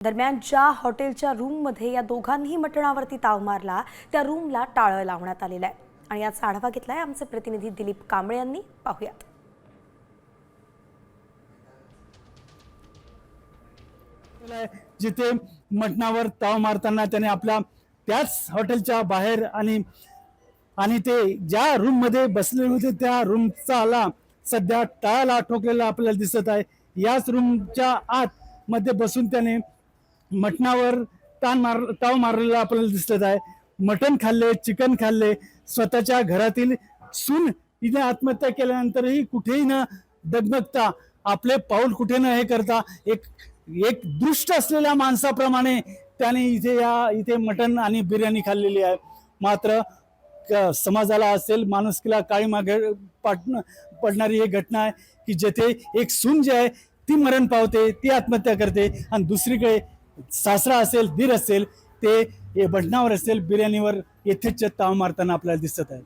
दरम्यान ज्या हॉटेलच्या रूममध्ये या दोघांनीही मटणावरती ताव मारला त्या रूमला टाळं लावण्यात आलेलं आहे. आणि याचा आढावा घेतलाय आमचे प्रतिनिधी दिलीप कांबळे यांनी. पाहुयात. जिथे मटणावर ताव मारताना त्याने आपल्या त्याच हॉटेलच्या बाहेर आणि आणि ते ज्या रूममध्ये बसले होते त्या रूमचा आला. सध्या टाळाला ठोकलेला आपल्याला दिसत आहे. याच रूमच्या आत मध्ये बसून त्याने मटणावर ताण मार ताव मारलेला आपल्याला दिसत आहे. मटण खाल्ले चिकन खाल्ले स्वतःच्या घरातील सून हिने आत्महत्या केल्यानंतरही कुठेही न डगमगता आपले पाऊल कुठे न हे करता एक एक दृष्ट असलेल्या माणसाप्रमाणे त्याने इथे या इथे मटण आणि बिर्याणी खाल्लेली आहे. मात्र क- समाजाला असेल माणुसकीला काळी मागे पाट पडणारी ही घटना आहे की जेथे एक सून जी आहे ती मरण पावते ती आत्महत्या करते आणि दुसरीकडे सासरा असेल दीर असेल ते बटणावर असेल बिर्याणीवर यथेच्छ ताव मारताना आपल्याला दिसत आहे